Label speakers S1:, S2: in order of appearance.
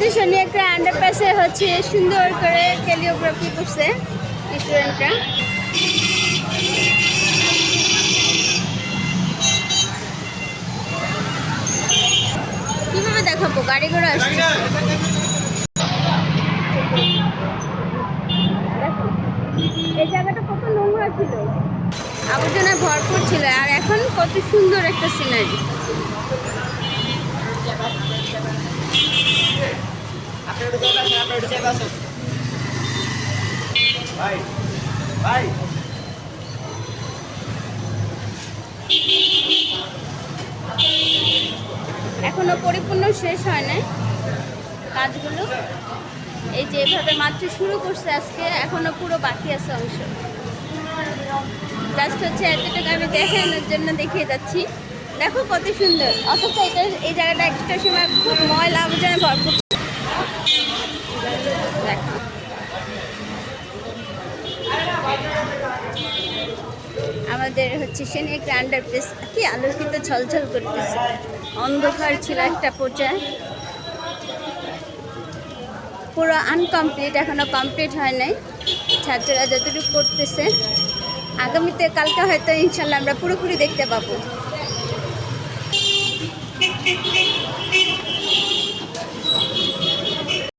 S1: আমাদের শনি একটা আন্ডারপাসে হচ্ছে সুন্দর করে ক্যালিওগ্রাফি করছে স্টুডেন্টরা কীভাবে দেখাবো? গাড়ি ঘোড়া আসছে। এই জায়গাটা কত নোংরা ছিল। আবর্জনায় ভরপুর ছিল আর এখন কত সুন্দর একটা সিনারি এখনও পরিপূর্ণ শেষ হয় নাই কাজগুলো। এই যে এভাবে মাত্র শুরু করছে আজকে, এখনও পুরো বাকি আছে অংশ। জাস্ট হচ্ছে এতটুকু আমি দেখানোর জন্য দেখিয়ে যাচ্ছি। দেখো কত সুন্দর। অথচ এই জায়গাটা একটা সময় খুব ময়লা আবর্জনা ভরপুর ছিল। দেখো আমাদের হচ্ছে সেনে একটা আন্ডারপ্রেস কি আলোকিত ছলছল করতেছে। অন্ধকার ছিল একটা পর্যায়ে। পুরো আনকমপ্লিট এখনও কমপ্লিট হয় নাই। ছাত্ররা যতটুকু করতেছে। আগামীতে, কালকে হয়তো ইনশাল্লাহ আমরা পুরোপুরি দেখতে পাবো।